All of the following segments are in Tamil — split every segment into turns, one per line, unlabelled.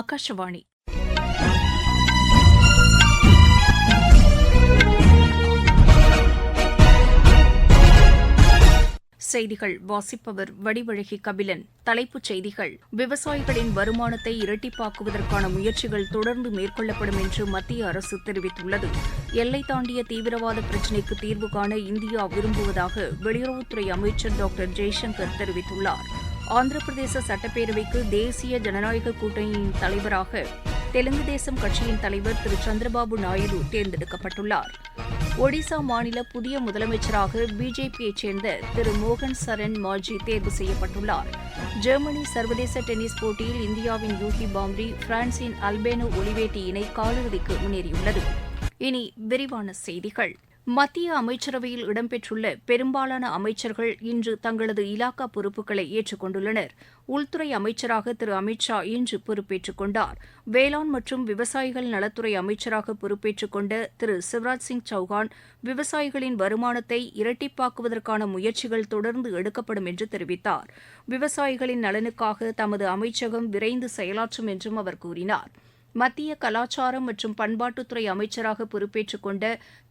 ஆகாஷவாணி செய்திகள் வாசிப்பவர் வடிவழகி கபிலன் தலைப்புச் செய்திகள் விவசாயிகளின் வருமானத்தை இரட்டிப்பாக்குவதற்கான முயற்சிகள் தொடர்ந்து மேற்கொள்ளப்படும் என்று மத்திய அரசு தெரிவித்துள்ளது எல்லை தாண்டிய தீவிரவாத பிரச்சினைக்கு தீர்வு காண இந்தியா விரும்புவதாக வெளியுறவுத்துறை அமைச்சர் டாக்டர் ஜெய்சங்கர் தெரிவித்துள்ளாா் ஆந்திர பிரதேச சட்டப்பேரவைக்கு தேசிய ஜனநாயக கூட்டணியின் தலைவராக தெலுங்கு தேசம் கட்சியின் தலைவர் திரு சந்திரபாபு நாயுடு தேர்ந்தெடுக்கப்பட்டுள்ளார் ஒடிசா மாநில புதிய முதலமைச்சராக பிஜேபியைச் சேர்ந்த திரு மோகன் சரண் மாஜி தேர்வு செய்யப்பட்டுள்ளார் ஜெர்மனி சர்வதேச டென்னிஸ் போட்டியில் இந்தியாவின் யூகி பாம்ரி பிரான்சின் அல்பேனோ ஒலிவேட்டி இணை காலிறுதிக்கு முன்னேறியுள்ளது இனி விரிவான செய்திகள் மத்திய அமைச்சரவையில் இடம்பெற்றுள்ள பெரும்பாலான அமைச்சர்கள் இன்று தங்களது இலாக்கா பொறுப்புகளை ஏற்றுக் கொண்டுள்ளனர் உள்துறை அமைச்சராக திரு அமித் ஷா இன்று பொறுப்பேற்றுக் கொண்டார் வேளாண் மற்றும் விவசாயிகள் நலத்துறை அமைச்சராக பொறுப்பேற்றுக் கொண்ட திரு சிவராஜ் சிங் சௌகான் விவசாயிகளின் வருமானத்தை இரட்டிப்பாக்குவதற்கான முயற்சிகள் தொடர்ந்து எடுக்கப்படும் என்று தெரிவித்தார் விவசாயிகளின் நலனுக்காக தமது அமைச்சகம் விரைந்து செயலாற்றும் என்றும் அவர் கூறினாா் மத்திய கலாச்சாரம் மற்றும் பண்பாட்டுத்துறை அமைச்சராக பொறுப்பேற்றுக் கொண்ட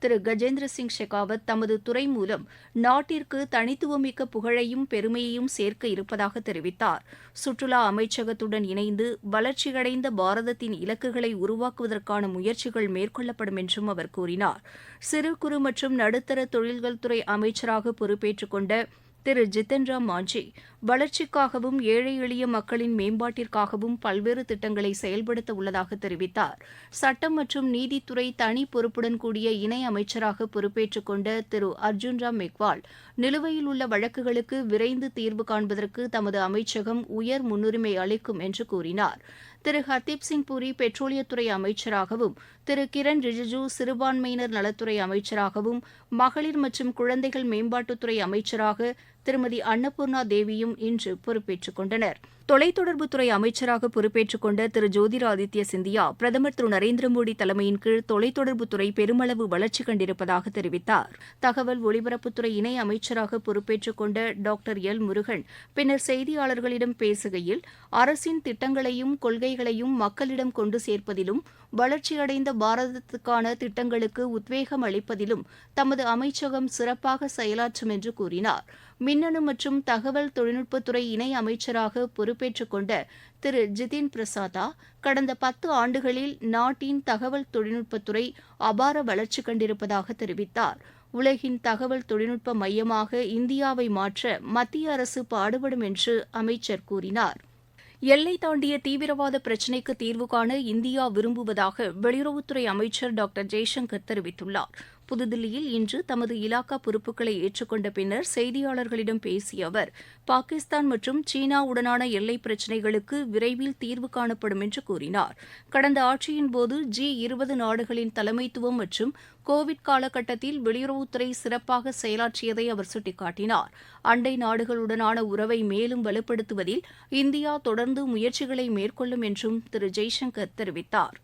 திரு கஜேந்திர சிங் ஷெகாவத் தமது துறை மூலம் நாட்டிற்கு தனித்துவமிக்க புகழையும் பெருமையையும் சேர்க்க இருப்பதாக தெரிவித்தார் சுற்றுலா அமைச்சகத்துடன் இணைந்து வளர்ச்சியடைந்த பாரதத்தின் இலக்குகளை உருவாக்குவதற்கான முயற்சிகள் மேற்கொள்ளப்படும் என்றும் அவர் கூறினார் சிறு குறு மற்றும் நடுத்தர தொழில்கள் துறை அமைச்சராக பொறுப்பேற்றுக் கொண்ட திரு ஜித்தன்ராம் ராம் மாஞ்சி வளர்ச்சிக்காகவும் ஏழை எளிய மக்களின் மேம்பாட்டிற்காகவும் பல்வேறு திட்டங்களை செயல்படுத்த உள்ளதாக தெரிவித்தார் சட்டம் மற்றும் நீதித்துறை தனி பொறுப்புடன் கூடிய இணை அமைச்சராக பொறுப்பேற்றுக் கொண்ட திரு அர்ஜுன் ராம் மெக்வால் நிலுவையில் உள்ள வழக்குகளுக்கு விரைந்து தீர்வு காண்பதற்கு தமது அமைச்சகம் உயர் முன்னுரிமை அளிக்கும் என்று கூறினார் திரு ஹர்தீப் சிங் பூரி பெட்ரோலியத்துறை அமைச்சராகவும் திரு கிரண் ரிஜிஜு சிறுபான்மையினர் நலத்துறை அமைச்சராகவும் மகளிர் மற்றும் குழந்தைகள் மேம்பாட்டுத்துறை அமைச்சராக திருமதி அன்னபூர்ணா தேவியும் இன்று பொறுப்பேற்றுக் கொண்டனர் தொலைத்தொடர்புத்துறை அமைச்சராக பொறுப்பேற்றுக் கொண்ட திரு ஜோதிராதித்ய சிந்தியா பிரதமர் திரு நரேந்திர மோடி தலைமையின் கீழ் தொலைத்தொடர்புத்துறை பெருமளவு வளர்ச்சி கண்டிருப்பதாக தெரிவித்தார் தகவல் ஒலிபரப்புத்துறை இணை அமைச்சராக பொறுப்பேற்றுக் கொண்ட டாக்டர் எல் முருகன் பின்னர் செய்தியாளர்களிடம் பேசுகையில் அரசின் திட்டங்களையும் கொள்கைகளையும் மக்களிடம் கொண்டு சேர்ப்பதிலும் வளர்ச்சியடைந்த பாரதத்துக்கான திட்டங்களுக்கு உத்வேகம் அளிப்பதிலும் தமது அமைச்சகம் சிறப்பாக செயலாற்றும் என்று கூறினாா் மின்னணு மற்றும் தகவல் தொழில்நுட்பத்துறை இணை அமைச்சராக பொறுப்பேற்றுக் கொண்ட திரு ஜிதின் பிரசாதா கடந்த பத்து ஆண்டுகளில் நாட்டின் தகவல் தொழில்நுட்பத்துறை அபார வளர்ச்சி கண்டிருப்பதாக தெரிவித்தார் உலகின் தகவல் தொழில்நுட்ப மையமாக இந்தியாவை மாற்ற மத்திய அரசு பாடுபடும் என்று அமைச்சர் கூறினார் எல்லை தாண்டிய தீவிரவாத பிரச்சினைக்கு தீர்வு காண இந்தியா விரும்புவதாக வெளியுறவுத்துறை அமைச்சர் டாக்டர் ஜெய்சங்கர் தெரிவித்துள்ளார் புதுதில்லியில் இன்று தமது இலாக்கா பொறுப்புகளை ஏற்றுக்கொண்ட பின்னர் செய்தியாளர்களிடம் பேசிய அவர் பாகிஸ்தான் மற்றும் சீனாவுடனான எல்லை பிரச்சினைகளுக்கு விரைவில் தீர்வு காணப்படும் என்று கூறினார் கடந்த ஆட்சியின் போது ஜி இருபது நாடுகளின் தலைமைத்துவம் மற்றும் கோவிட் காலகட்டத்தில் வெளியுறவுத்துறை சிறப்பாக செயலாற்றியதை அவர் சுட்டிக்காட்டினார் அண்டை நாடுகளுடனான உறவை மேலும் வலுப்படுத்துவதில் இந்தியா தொடர்ந்து முயற்சிகளை மேற்கொள்ளும் என்றும் திரு ஜெய்சங்கர் தெரிவித்தாா்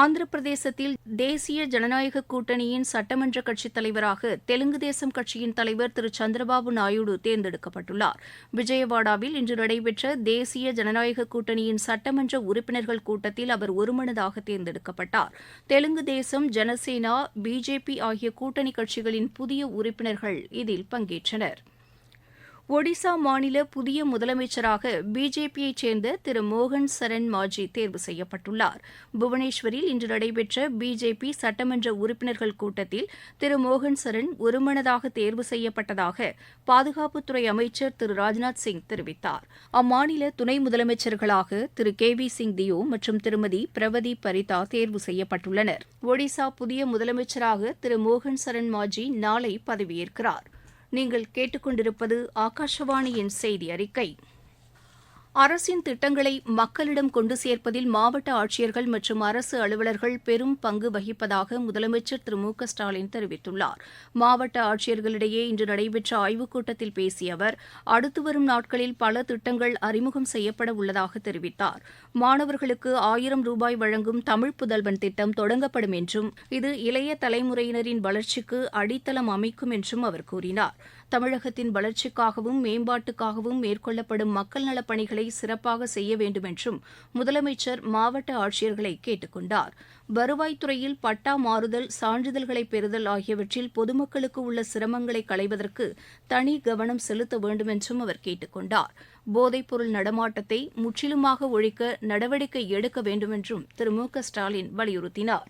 ஆந்திர பிரதேசத்தில் தேசிய ஜனநாயக கூட்டணியின் சட்டமன்ற கட்சித் தலைவராக தெலுங்கு தேசம் கட்சியின் தலைவர் திரு சந்திரபாபு நாயுடு தேர்ந்தெடுக்கப்பட்டுள்ளார் விஜயவாடாவில் இன்று நடைபெற்ற தேசிய ஜனநாயக கூட்டணியின் சட்டமன்ற உறுப்பினர்கள் கூட்டத்தில் அவர் ஒருமனதாக தேர்ந்தெடுக்கப்பட்டார் தெலுங்கு தேசம் ஜனசேனா பிஜேபி ஆகிய கூட்டணி கட்சிகளின் புதிய உறுப்பினர்கள் இதில் பங்கேற்றனா் ஒடிசா மாநில புதிய முதலமைச்சராக பிஜேபியைச் சேர்ந்த திரு மோகன் சரண் மாஜி தேர்வு செய்யப்பட்டுள்ளார் புவனேஸ்வரில் இன்று நடைபெற்ற பிஜேபி சட்டமன்ற உறுப்பினர்கள் கூட்டத்தில் திரு மோகன் சரண் ஒருமனதாக தேர்வு செய்யப்பட்டதாக பாதுகாப்புத்துறை அமைச்சர் திரு ராஜ்நாத் சிங் தெரிவித்தார் அம்மாநில துணை முதலமைச்சர்களாக திரு கே வி சிங் தியோ மற்றும் திருமதி பிரவதி பரிதா தேர்வு செய்யப்பட்டுள்ளனர் ஒடிசா புதிய முதலமைச்சராக திரு மோகன் சரண் மாஜி நாளை பதவியேற்கிறாா் நீங்கள் கேட்டுக்கொண்டிருப்பது ஆகாஷவாணியின் செய்தி அறிக்கை அரசின் திட்டங்களை மக்களிடம் கொண்டு சேர்ப்பதில் மாவட்ட ஆட்சியர்கள் மற்றும் அரசு அலுவலர்கள் பெரும் பங்கு வகிப்பதாக முதலமைச்சர் திரு மு க ஸ்டாலின் தெரிவித்துள்ளார் மாவட்ட ஆட்சியர்களிடையே இன்று நடைபெற்ற ஆய்வுக் கூட்டத்தில் பேசிய அவர் அடுத்து வரும் நாட்களில் பல திட்டங்கள் அறிமுகம் செய்யப்பட உள்ளதாக தெரிவித்தார் மாணவர்களுக்கு ஆயிரம் ரூபாய் வழங்கும் தமிழ் புதல்வன் திட்டம் தொடங்கப்படும் என்றும் இது இளைய தலைமுறையினரின் வளர்ச்சிக்கு அடித்தளம் அமைக்கும் என்றும் அவர் கூறினார் தமிழகத்தின் வளர்ச்சிக்காகவும் மேம்பாட்டுக்காகவும் மேற்கொள்ளப்படும் மக்கள் நலப் பணிகளை சிறப்பாக செய்ய வேண்டுமென்றும் முதலமைச்சர் மாவட்ட ஆட்சியர்களை கேட்டுக் கொண்டார் வருவாய்த்துறையில் பட்டா மாறுதல் சான்றிதழ்களை பெறுதல் ஆகியவற்றில் பொதுமக்களுக்கு உள்ள சிரமங்களை களைவதற்கு தனி கவனம் செலுத்த வேண்டுமென்றும் அவர் கேட்டுக் கொண்டார் போதைப்பொருள் நடமாட்டத்தை முற்றிலுமாக ஒழிக்க நடவடிக்கை எடுக்க வேண்டுமென்றும் திரு மு க ஸ்டாலின் வலியுறுத்தினாா்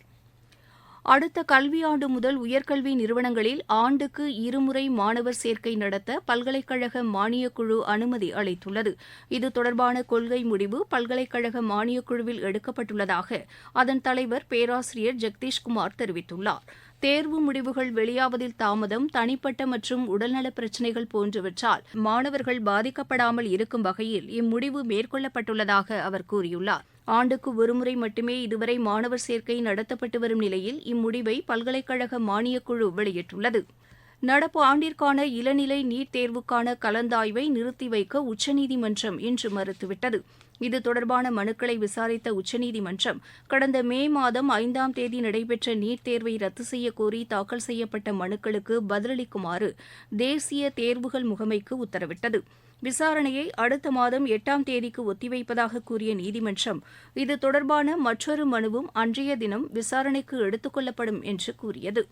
அடுத்த கல்வியாண்டு முதல் உயர்கல்வி நிறுவனங்களில் ஆண்டுக்கு இருமுறை மாணவர் சேர்க்கை நடத்த பல்கலைக்கழக மானியக்குழு அனுமதி அளித்துள்ளது இது தொடர்பான கொள்கை முடிவு பல்கலைக்கழக மானியக்குழுவில் எடுக்கப்பட்டுள்ளதாக அதன் தலைவர் பேராசிரியர் ஜெக்தீஷ்குமார் தெரிவித்துள்ளார் தேர்வு முடிவுகள் வெளியாவதில் தாமதம் தனிப்பட்ட மற்றும் உடல்நலப் பிரச்சினைகள் போன்றவற்றால் மாணவர்கள் பாதிக்கப்படாமல் இருக்கும் வகையில் இம்முடிவு மேற்கொள்ளப்பட்டுள்ளதாக அவர் கூறியுள்ளார் ஆண்டுக்கு ஒருமுறை மட்டுமே இதுவரை மாணவர் சேர்க்கை நடத்தப்பட்டு வரும் நிலையில் இம்முடிவை பல்கலைக்கழக மானியக்குழு வெளியிட்டுள்ளது நடப்பு ஆண்டிற்கான இளநிலை நீட் தேர்வுக்கான கலந்தாய்வை நிறுத்தி வைக்க உச்சநீதிமன்றம் இன்று மறுத்துவிட்டது இது தொடர்பான மனுக்களை விசாரித்த உச்சநீதிமன்றம் கடந்த மே மாதம் ஐந்தாம் தேதி நடைபெற்ற நீட் தேர்வை ரத்து செய்யக்கோரி தாக்கல் செய்யப்பட்ட மனுக்களுக்கு பதிலளிக்குமாறு தேசிய தேர்வுகள் முகமைக்கு உத்தரவிட்டது விசாரணையை அடுத்த மாதம் எட்டாம் தேதிக்கு ஒத்திவைப்பதாக கூறிய நீதிமன்றம் இது தொடர்பான மற்றொரு மனுவும் அன்றைய தினம் விசாரணைக்கு எடுத்துக் கொள்ளப்படும் என்று கூறியது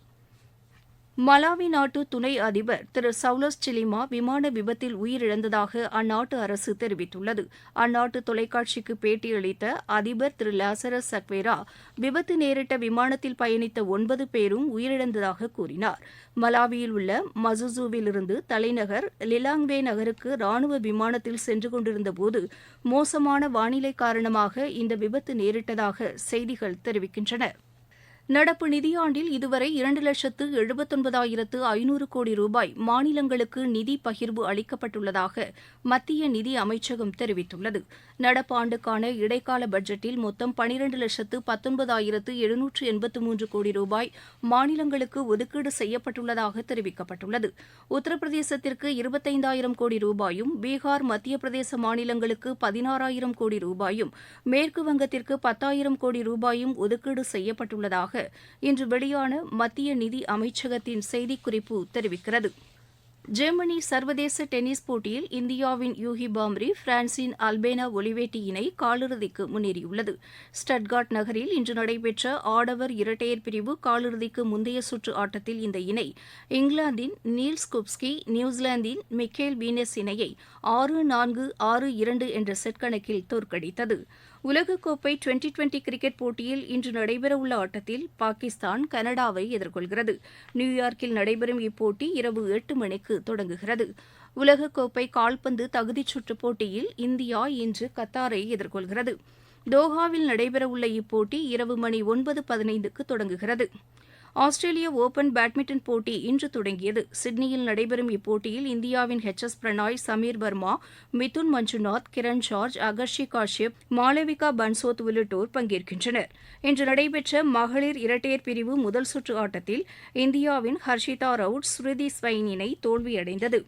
மலாவி நாட்டு துணை அதிபர் திரு சவுலஸ் சிலிமா விமான விபத்தில் உயிரிழந்ததாக அந்நாட்டு அரசு தெரிவித்துள்ளது அந்நாட்டு தொலைக்காட்சிக்கு பேட்டியளித்த அதிபர் திரு லாசரஸ் சக்வேரா விபத்து நேரிட்ட விமானத்தில் பயணித்த ஒன்பது பேரும் உயிரிழந்ததாக கூறினார் மலாவியில் உள்ள மசுசூவிலிருந்து தலைநகர் லிலாங்வே நகருக்கு ராணுவ விமானத்தில் சென்று கொண்டிருந்தபோது மோசமான வானிலை காரணமாக இந்த விபத்து நேரிட்டதாக செய்திகள் தெரிவிக்கின்றன நடப்பு நிதியாண்டில் இதுவரை இரண்டு லட்சத்து எழுபத்தொன்பதாயிரத்து ஐநூறு கோடி ரூபாய் மாநிலங்களுக்கு நிதி பகிர்வு அளிக்கப்பட்டுள்ளதாக மத்திய நிதி அமைச்சகம் தெரிவித்துள்ளது நடப்பு ஆண்டுக்கான இடைக்கால பட்ஜெட்டில் மொத்தம் பனிரண்டு லட்சத்து பத்தொன்பதாயிரத்து எழுநூற்று எண்பத்து மூன்று கோடி ரூபாய் மாநிலங்களுக்கு ஒதுக்கீடு செய்யப்பட்டுள்ளதாக தெரிவிக்கப்பட்டுள்ளது உத்தரப்பிரதேசத்திற்கு இருபத்தைந்தாயிரம் கோடி ரூபாயும் பீகார் மத்திய பிரதேச மாநிலங்களுக்கு பதினாறாயிரம் கோடி ரூபாயும் மேற்கு வங்கத்திற்கு பத்தாயிரம் கோடி ரூபாயும் ஒதுக்கீடு செய்யப்பட்டுள்ளதாக இன்று வெளியான மத்திய நிதி அமைச்சகத்தின் செய்திக்குறிப்பு தெரிவிக்கிறது ஜெர்மனி சர்வதேச டென்னிஸ் போட்டியில் இந்தியாவின் யூகி பாம்ரி பிரான்சின் அல்பேனா ஒலிவேட்டி இணை காலிறுதிக்கு முன்னேறியுள்ளது ஸ்டட்காட் நகரில் இன்று நடைபெற்ற ஆடவர் இரட்டையர் பிரிவு காலிறுதிக்கு முந்தைய சுற்று ஆட்டத்தில் இந்த இணை இங்கிலாந்தின் நீல்ஸ் குப்ஸ்கி நியூசிலாந்தின் மிக்கேல் வீனஸ் இணையை ஆறு நான்கு ஆறு இரண்டு என்ற செட் கணக்கில் தோற்கடித்தது உலகக்கோப்பை டுவெண்டி டுவெண்டி கிரிக்கெட் போட்டியில் இன்று நடைபெறவுள்ள ஆட்டத்தில் பாகிஸ்தான் கனடாவை எதிர்கொள்கிறது நியூயார்க்கில் நடைபெறும் இப்போட்டி இரவு எட்டு மணிக்கு தொடங்குகிறது உலகக்கோப்பை கால்பந்து தகுதிச் சுற்றுப் போட்டியில் இந்தியா இன்று கத்தாரை எதிர்கொள்கிறது தோஹாவில் நடைபெறவுள்ள இப்போட்டி இரவு மணி ஒன்பது பதினைந்துக்கு தொடங்குகிறது ஆஸ்திரேலிய ஒபன் பேட்மிண்டன் போட்டி இன்று தொடங்கியது சிட்னியில் நடைபெறும் இப்போட்டியில் இந்தியாவின் H S Prannoy Sameer Verma Mithun Manjunath Kiran George Akarshi Kashyap Malvika Bansod உள்ளிட்டோர் பங்கேற்கின்றனர் இன்று நடைபெற்ற மகளிர் இரட்டையர் பிரிவு முதல் சுற்று ஆட்டத்தில் இந்தியாவின் ஹர்ஷிதா ரவுட் ஸ்ருதி ஸ்வைன் இணை தோல்வியடைந்தது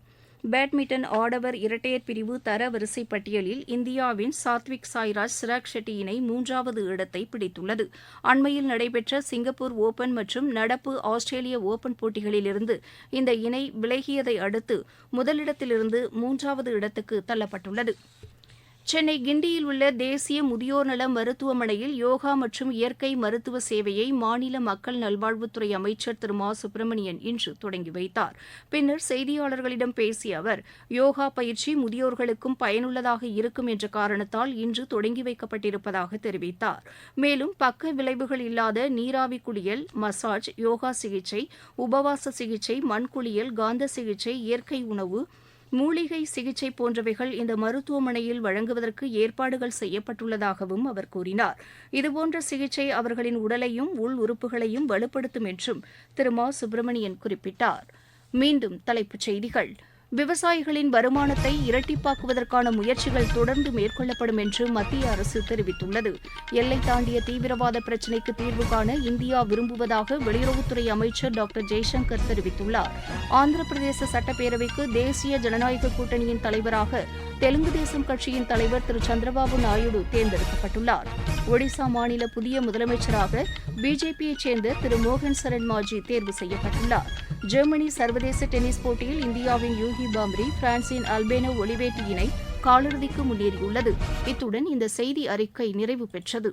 பேட்மிண்டன் ஆடவர் இரட்டையர் பிரிவு தர வரிசை பட்டியலில் இந்தியாவின் சாத்விக் சாய்ராஜ் சிராக் ஷெட்டி இணை மூன்றாவது இடத்தை பிடித்துள்ளது அண்மையில் நடைபெற்ற சிங்கப்பூர் ஓபன் மற்றும் நடப்பு ஆஸ்திரேலிய ஓபன் போட்டிகளிலிருந்து இந்த இணை விலகியதை அடுத்து முதலிடத்திலிருந்து மூன்றாவது இடத்துக்கு தள்ளப்பட்டுள்ளது சென்னை கிண்டியில் உள்ள தேசிய முதியோர் நல மருத்துவமனையில் யோகா மற்றும் இயற்கை மருத்துவ சேவையை மாநில மக்கள் நல்வாழ்வுத்துறை அமைச்சர் திரு மா சுப்பிரமணியன் இன்று தொடங்கி வைத்தார் பின்னர் செய்தியாளர்களிடம் பேசிய அவர் யோகா பயிற்சி முதியோர்களுக்கும் பயனுள்ளதாக இருக்கும் என்ற காரணத்தால் இன்று தொடங்கி வைக்கப்பட்டிருப்பதாக தெரிவித்தார் மேலும் பக்க விளைவுகள் இல்லாத நீராவி குளியல் மசாஜ் யோகா சிகிச்சை உபவாச சிகிச்சை மண் குளியல் காந்த சிகிச்சை இயற்கை உணவு மூலிகை சிகிச்சை போன்றவைகள் இந்த மருத்துவமனையில் வழங்குவதற்கு ஏற்பாடுகள் செய்யப்பட்டுள்ளதாகவும் அவர் கூறினார் இதுபோன்ற சிகிச்சை அவர்களின் உடலையும் உள் உறுப்புகளையும் வலுப்படுத்தும் என்றும் திரு மா சுப்பிரமணியன் குறிப்பிட்டார் மீண்டும் தலைப்புச் செய்திகள் விவசாயிகளின் வருமானத்தை இரட்டிப்பாக்குவதற்கான முயற்சிகள் தொடர்ந்து மேற்கொள்ளப்படும் என்று மத்திய அரசு தெரிவித்துள்ளது எல்லை தாண்டிய தீவிரவாத பிரச்சினைக்கு தீர்வு காண இந்தியா விரும்புவதாக வெளியுறவுத்துறை அமைச்சர் டாக்டர் ஜெய்சங்கர் தெரிவித்துள்ளார் ஆந்திர பிரதேச சட்டப்பேரவைக்கு தேசிய ஜனநாயக கூட்டணியின் தலைவராக தெலுங்கு தேசம் கட்சியின் தலைவர் திரு சந்திரபாபு நாயுடு தேர்ந்தெடுக்கப்பட்டுள்ளார் ஒடிசா மாநில புதிய முதலமைச்சராக பிஜேபியைச் சேர்ந்த திரு மோகன் சரண் மாஜி தேர்வு செய்யப்பட்டுள்ளார் ஜெர்மனி சர்வதேச டென்னிஸ் போட்டியில் இந்தியாவின் யூகி பாம்ரி பிரான்சின் அல்பேனோ ஒலிவேட்டி இணை காலிறுதிக்கு முன்னேறியுள்ளது இத்துடன் இந்த செய்தி அறிக்கை நிறைவு பெற்றது